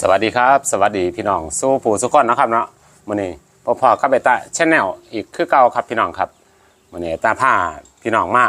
สวัสดีครับ สวัสดีพี่น้องสู้ผู้สุกคนนะครับเนาะมื้อนี้พ่อพ่อกับเบต้าชแนลอีกคือเก่าครับพี่น้องครับมื้อนี้ตาผ้าพี่น้องมา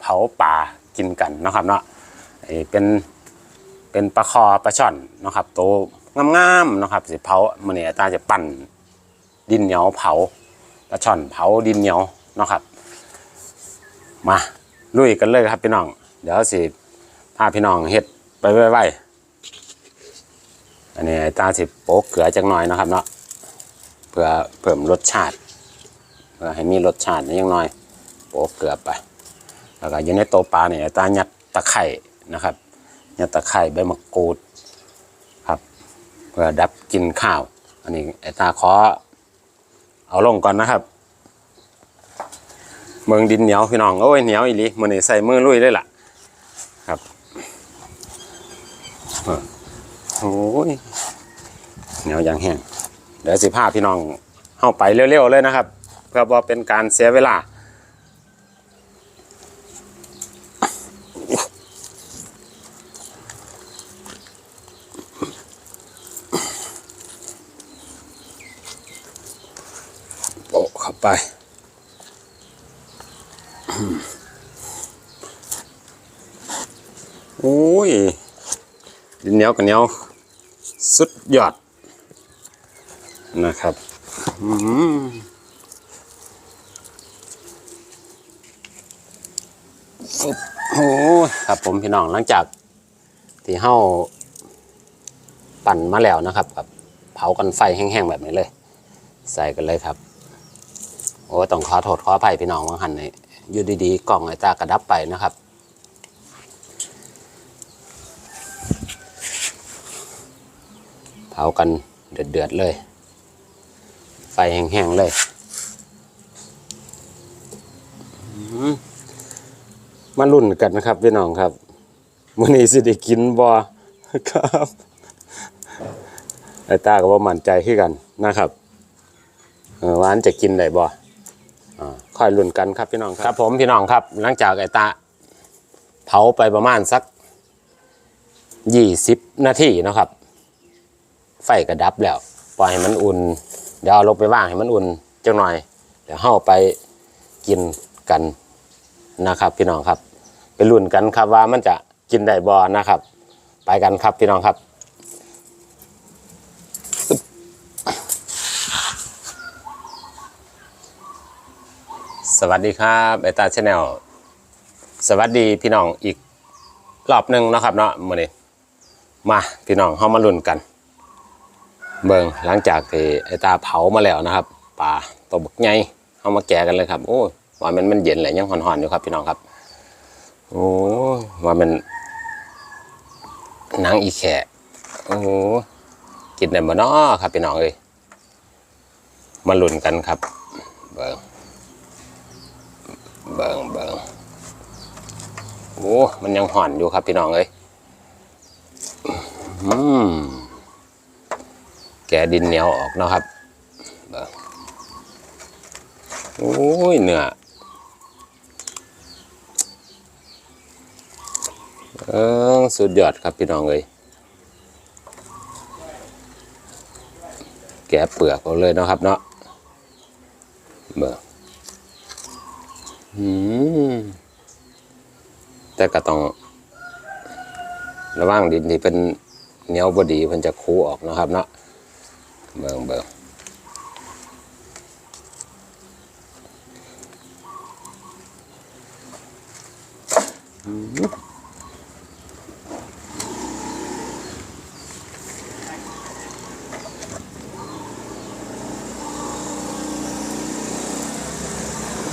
เผาป่ากินกันนะครับเนาะเป็นเป็นปลาคอปลาช่อนนะครับโตงามๆนะครับสิเผามื้อนี้ตาจะปั่นดินเหนียวเผาปลาช่อนเผาดินเหนียวนะครับ มาลุยกันเลยครับพี่น้อง เดี๋ยวสิพาพี่น้องเฮ็ดไปไวๆ อันนี้ตาสิโป๊กเกลือจังหน่อยนะครับเนาะเพื่อเพิ่มรสชาติเพื่อให้มีรสชาตินิดยังน้อย โป๊กเกลือไป แล้วก็อยู่ในโตปลาเนี่ยตาหยัดตะไคร่นะครับหยัดตะไคร่ใบมะกรูดครับเพื่อดับกลินข้าว อันนี้ไอ้ตาขอเอาลงก่อนนะครับเมืองดินเหนียวพี่น้องโอ้ยเหนียวอีหลีมันนี่ใส่มือลุยเลยล่ะ ครับ โอ้ยเหนียวอย่างแห้งเดี๋ยวสิพาพี่น้องเข้าไปเร็วๆเลยนะครับเพื่อว่าเป็นการเสียเวลาโปะเข้าไปโอ้ยดินเหนียวกับเหนียว สุดยอดนะครับอืมโอ้ครับผมพี่น้องหลังจากที่เฮาปั่นมาแล้วนะครับกับเผากันไฟแห้งๆแบบนี้เลย ใส่กันเลยครับ โอ้ต้องขอโทษขออภัยพี่น้องบางหันนี่อยู่ดีๆกล่องไอ้ตากระดับไปนะครับ เผากันเดือดๆเลย ไฟแห้งๆเลยมาลุ่นกันนะครับพี่น้องครับมื้อนี้สิได้กินบ่ครับไอ้ตาก็บ่มั่นใจคือกันนะครับหวานจะกินได้บ่อค่อยลุ้นกันครับพี่น้องครับครับ ผมพี่น้องครับ หลังจากไอ้ตาเผาไปประมาณสัก20นาทีนะครับ ไฟกระดับแล้วปล่อยให้มันอุ่น เดี๋ยวเอาลงไปว่างให้มันอุ่นจังหน่อย เดี๋ยวเข้าไปกินกันนะครับ พี่น้องครับ ไปลุ้นกันครับว่ามันจะกินได้บ่นะครับ ไปกันครับพี่น้องครับสวัสดีครับไอตาชาแนลสวัสดีพี่น้องอีกรอบหนึ่งนะครับเนาะมื้อนี้มาพี่น้องเข้ามาลุ้นกัน เบิ่งหลังจากที่ไอตาเผามาแล้วนะครับปลาตัวบักใหญ่เอามาแกะกันเลยครับโอ้ยว่ามันมันเย็นแหละยังห่อนๆอยู่ครับพี่น้องครับโอ้ว่ามันหนังอีแขะโอ้กินได้บ่น้อครับพี่น้องเอ้ยมาลุ้นกันครับ เบิ่งเบิ่งเบิ่งโอ้มันยังห่อนอยู่ครับพี่น้องเอ้ยอืม แกะดินเหนียวออกนะครับโอ้ยเนื้อเออสุดยอดครับพี่น้องเลยแกะเปลือกเอาเลยนะครับเนาะเบอืมแต่ก็ต้อง ระว่างดินที่เป็นเหนียวบดีเพิ่นจะคูออกนะครับเนาะ เบิ่งเบิ่ง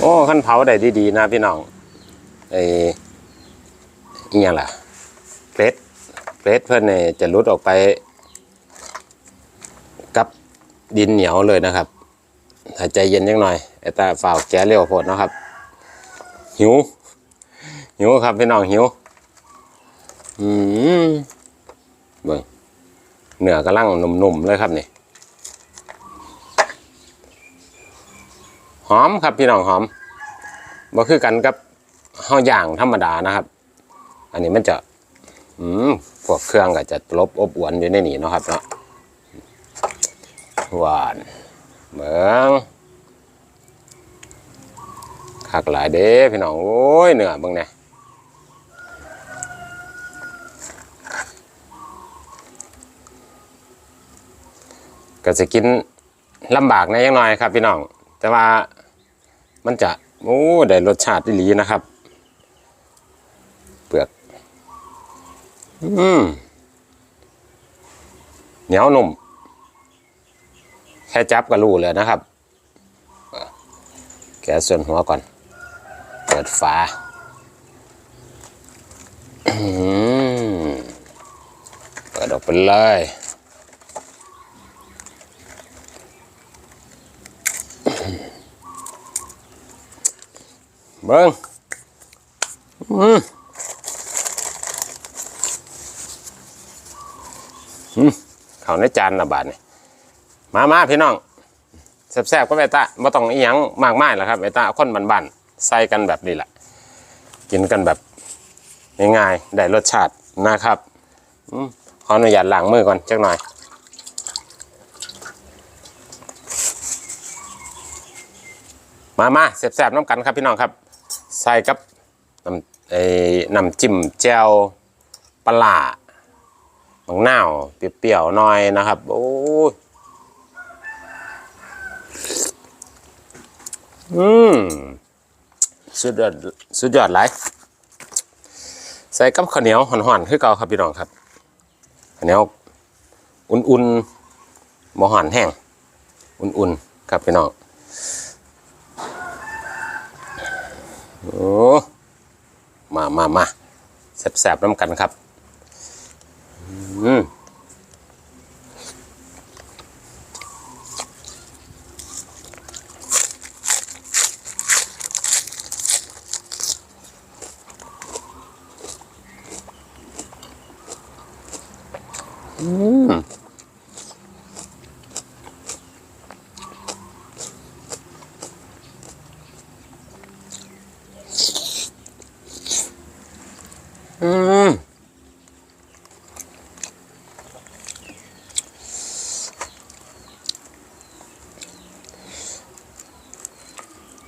โอ้ขั้นเผาได้ดีๆนะพี่น้องไอ้ยังล่ะเกรดเกรดเพื่อนเนี่ยจะลุดออกไป ดินเหนียวเลยนะครับถ้าใจเย็นยังหน่อยไอ้ตาฝ่าวแกะเร็วโพดนะครับ หิว หิวครับพี่น้องหิว อืมเบิ่งเนื้อกำลังหนุ่มๆเลยครับนี่หอมครับพี่น้องหอมบ่คือกันกับข้าวย่างธรรมดานะครับ อันนี้มันจะ อืมพวกเครื่องก็จะลบอบอวนอยู่ในนี่เนาะครับเนาะ หวานเมืองคักหลายเด้พี่น้อง โอ้ยเหนือเบิ่งเนี่ยก็จะกินลำบากในยังน้อยครับพี่น้อง แต่ว่ามันจะโอ้ได้รสชาติที่หลีนะครับ เปลือก อืมเหนียวหนุ่ม แค่จับก็รู้เลยนะครับแกะส่วนหัวก่อน เปิดฝาเปิดออกไปเลยเบิ้งอืมเขาในจานละบาทนี่ มามาพี่น้องแซ่บๆก็ไปตาบ่ต้องอีหยังมากมายหรอกครับไปตาคนบ้านๆใส่กันแบบนี้แหละกินกันแบบง่ายๆได้รสชาตินะครับอขออนุญาตล้างมือก่อนจักหน่อยมามาแซ่บๆน้ำกันครับพี่น้องครับ ใส่กับน้ำเอ้น้ำจิ้มแจ่วปลาบางหน้าเปรี้ยวๆหน่อยนะครับ โอ้ อืมสุดยอดสุดยอดหลายใส่กับข้าวเหนียวห่อนๆคือเก่าครับพี่น้องครับข้าวเหนียวอุ่นๆบ่ห่อนแห้งอุ่นๆครับพี่น้องโอ้มามามาแซ่บๆน้ำกันครับ อืมอืมอืม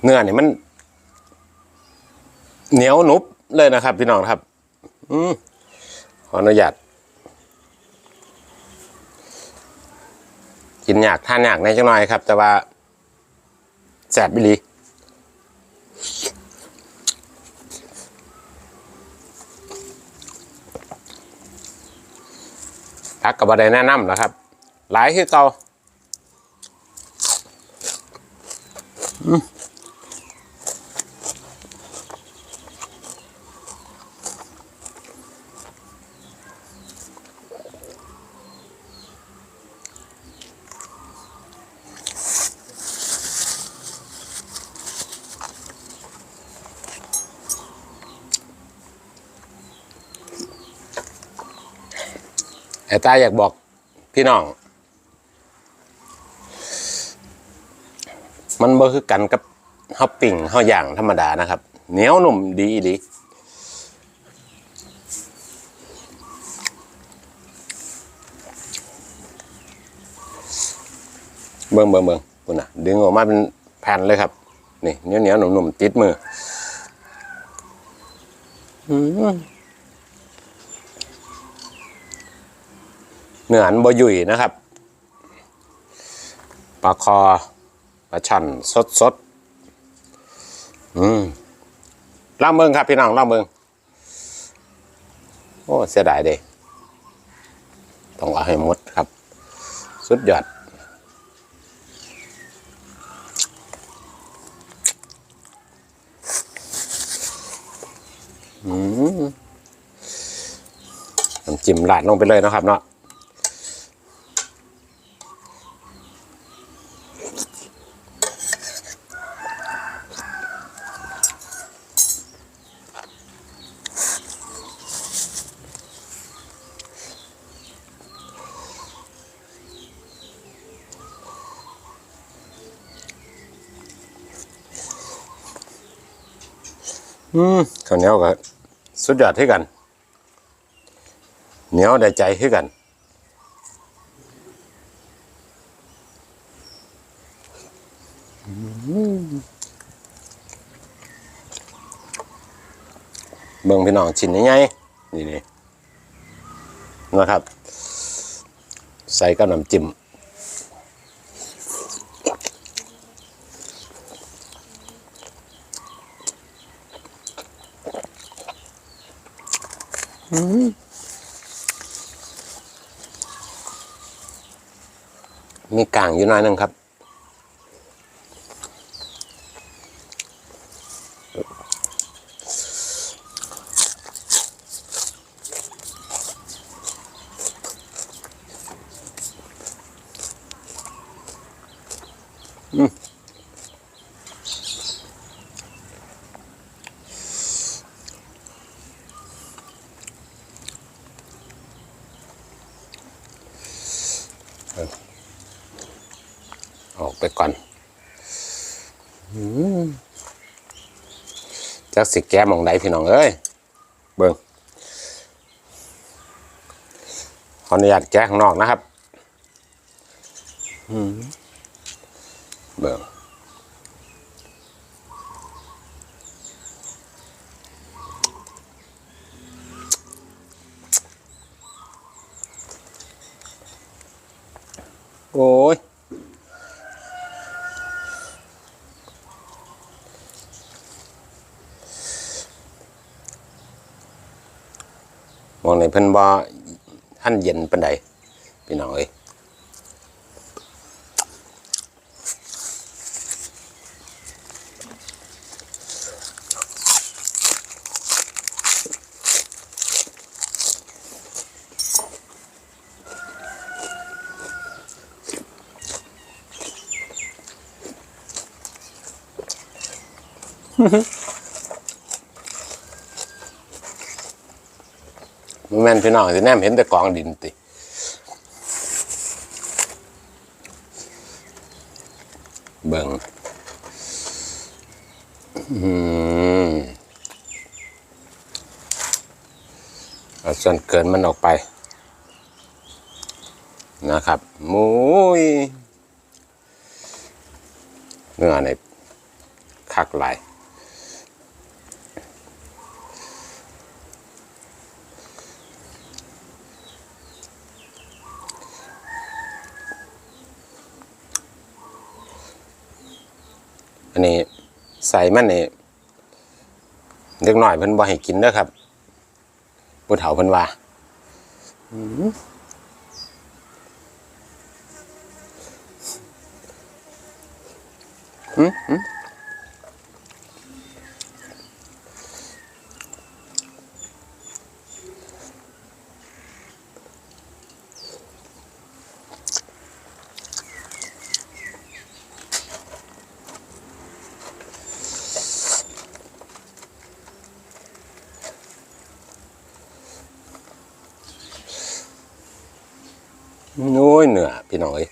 เนื้อนี่มัน เหนียวหนุบเลยนะครับ พี่น้องครับ อืมขออนุญาตกินอยากทานอยากในจังหน่อยครับ แต่ว่าแสบบิลีพักกับบไดแนะนำนะครับ หลายคือเก่าไอ้ ตาอยากบอกพี่น้อง มันบ่คือกันกับฮอปปิ้งเฮาย่างธรรมดานะครับ เหนียวหนุ่มดีอีดีเบิ่งเบิ่งเบิ่งคุณน่ะ ดึงออกมาเป็นแผ่นเลยครับ นี่เหนียวเหนียวหนุ่มหนุ่มติดมือ อืม เนื้ออันบยุ่ยนะครับปลาคอปลาช่อนสดสดอืมล่าเมืองครับพี่น้องล่าเมืองโอ้เสียดายเด้ต้องเอาให้หมดครับ สุดยอดอืมน้ำจิ้มราดลงไปเลยนะครับเนาะ อืมข้าวเหนียวก็สุดยอดที่กัน เหนียวได้ใจคือกันเบิ่งพี่น้องชิ้นใหญ่ๆนี่นี่นะครับ ใส่กับน้ำจิ้ม มีกลางอยู่น้อยนึงครับ ออกไปก่อนจักสิแก้มองใดพี่น้องเอ้ย เบิ่งขออนุญาตแก้ข้างนอกนะครับเบิ่งโอ้ย มองใน เพิ่นบ่ท่านเย็นปานใดพี่น้องเอ้ย แม่นพี่น้องสิแนมเห็นแต่กองดินติเบิ่งอืมเอาส่วนเกินมันออกไป นะครับมุยเนื้อในคักหลาย อันนี้ใส่มันนี่เล็กหน่อยเพิ่นบ่ให้กินเด้อครับผู้เฒ่าเพิ่นว่าอืมอืม ยเหนือพี่น้องเอ้ย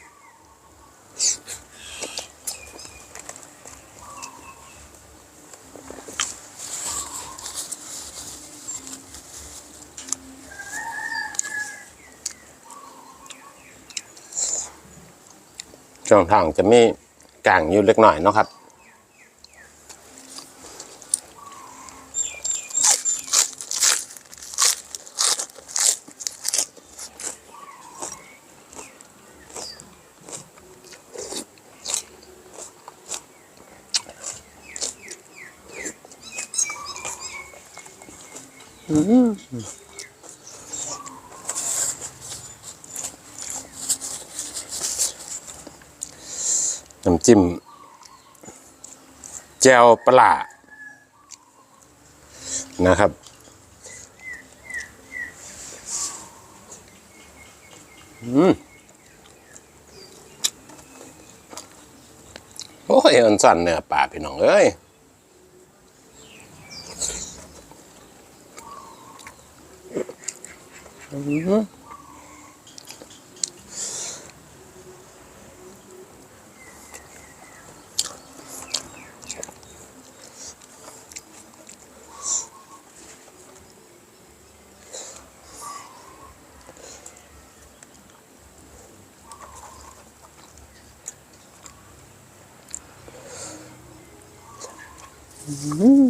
ช่วงทางจะมีกลางอยู่เล็กหน่อยเนาะครับ น้ำจิ้มแจวปลานะครับ อืมโอ้ยมันสั่นเนื้อปลาพี่น้องเอ้ย arrive. Mmh.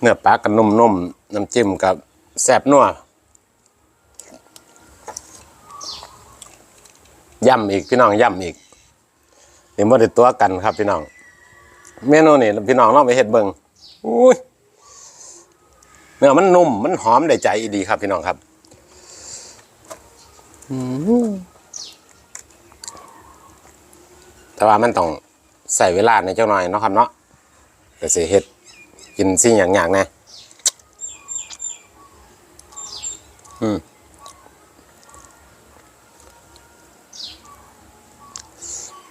เนื้อปลากันนุ่มๆน้ำจิ้มกับแซ่บนัวย่ำอีกพี่น้องย่ำอีกนี่บ่ได้ตัวกันครับพี่น้อง เมนูนี่พี่น้องลองไปเฮ็ดเบิงอุ้ยเนื้อมันนุ่มมันหอมได้ใจอีดีครับ พี่น้องครับอืมแต่ว่ามันต้องใส่เวลาในเจ้าหน่อยเนาะครับเนาะก็สิเฮ็ด กินสิ่งอย่างอย่างนะอืม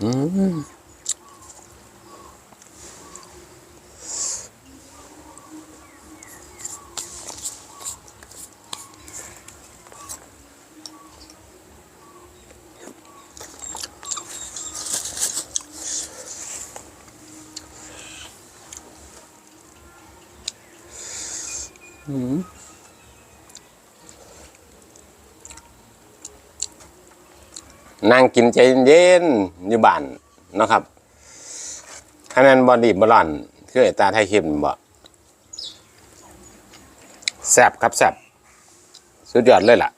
อืม นั่งกินใจเย็นๆอยู่บ้านเนาะครับคะแนนบอดีบอลอนคือไอตาไทยเข้มบ่แซบครับแซบสุดยอดเลยล่ะ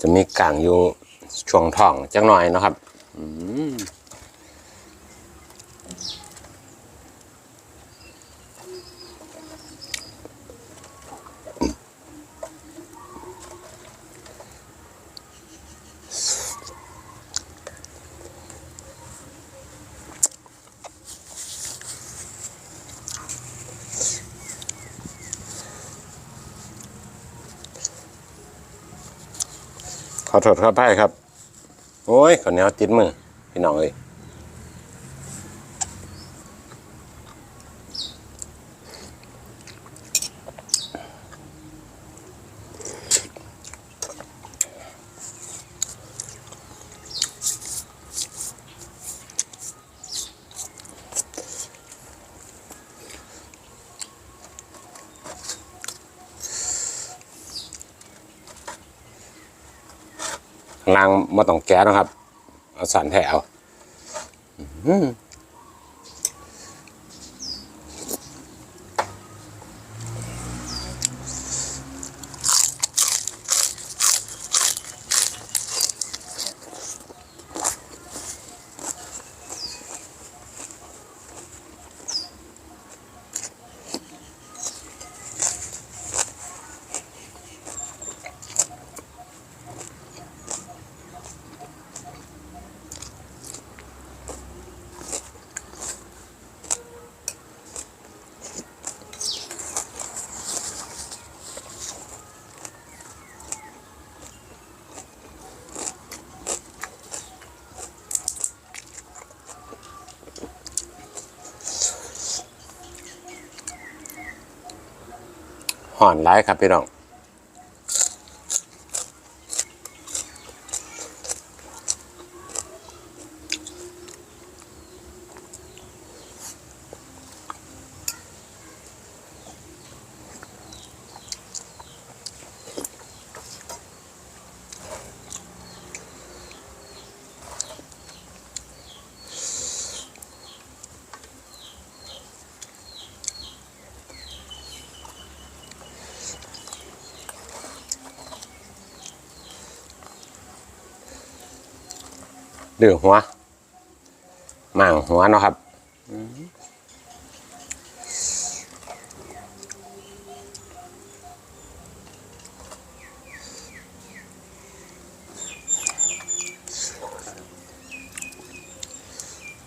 จะมีกลางอยู่ช่วงท้องจังหน่อยเนาะครับ ขอโทษครับไพ่ครับ โอ้ยขอเหนียวติดมือพี่น้องเลย ลางมาต้องแก้นะครับ เอาสันแถว อ่อนร้ายครับพี่น้อง ดื้อหัวมั่งหัวเนาะครับ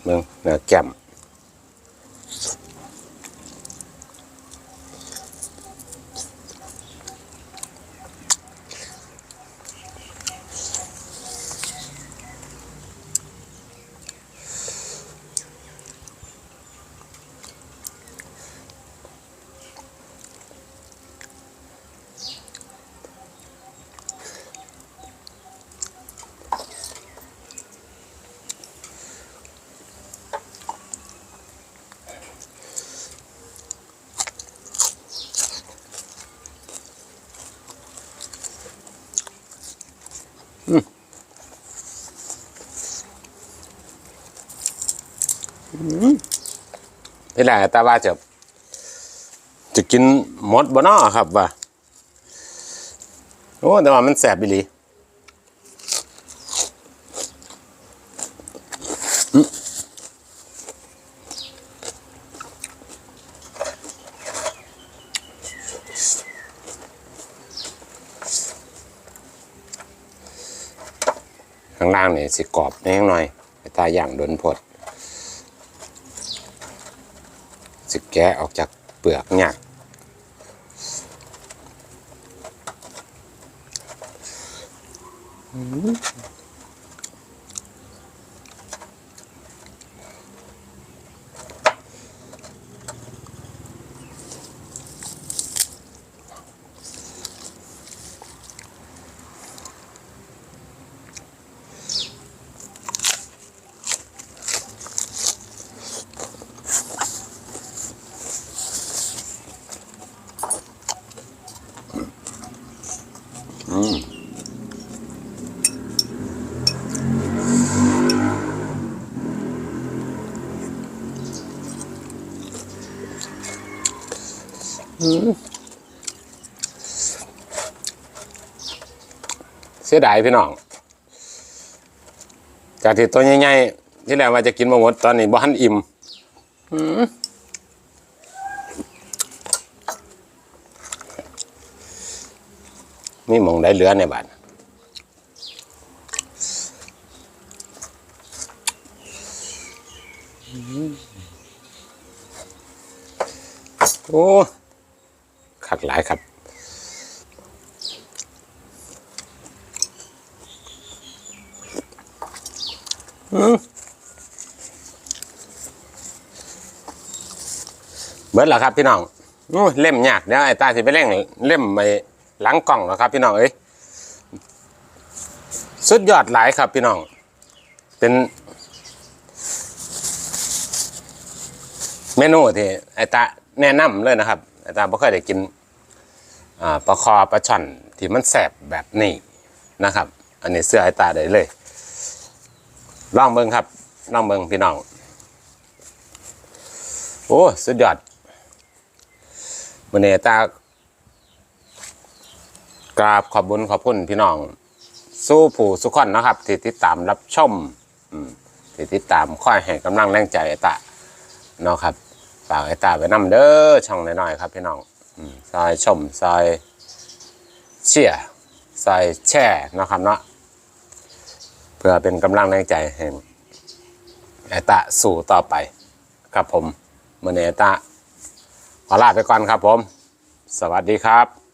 เมืองเนื้อแก้ม ที่แรกแต่ว่าจะจะกินหมดบ่นอครับว่าโอ้แต่ว่ามันแสบบิลี่ข้างล่างเนี่ยสิกรอบแน่หน่อยตาอย่างโดนพด สิแกะออกจากเปลือกเนี่ยาก เสียดายพี่น้อง จากที่ตัวใหญ่ๆที่แล้วว่าจะกินมาหมดตอนนี้บ่ทันอิ่มอืมมีหมองได้เหลือในบ้านโอ้ กหลายครับเบิดแล้วครับพี่น้องอเล่มยากเดี๋ยวไอ้ตาสิไปเล่งเล่มไปหลังกล่องแล้วครับ พี่น้องเอ้ยสุดยอดหลายครับพี่น้อง เป็น เมนูที่ไอ้ตาแนะนำเลยนะครับไอ้ตาบ่เคยได้กิน ปลาคอปลาช่อนที่มันแสบแบบนี้นะครับ อันนี้เสื้อไอตาได้เลยลองเบิงครับลองเบิงพี่น้อง โอ้สุดยอดวันนี้ตากราบขอบบุญขอบคุณพี่น้อง สู้ผู้สุขคนนะครับ ที่ติดตามรับชมที่ติดตามคอยให้กำลังแรงใจไอตาเนาะครับฝากไอตาไว้นำเด้อช่องน้อยๆครับพี่น้อง อืมซอยชมซอยเชี่ยร์ซอยแช่นะครับเนาะเพื่อเป็นกำลังแรงใจให้ไอตาสู่ต่อไป ครับผมมื่อนี้ตาขอลาไปก่อนครับผม สวัสดีครับ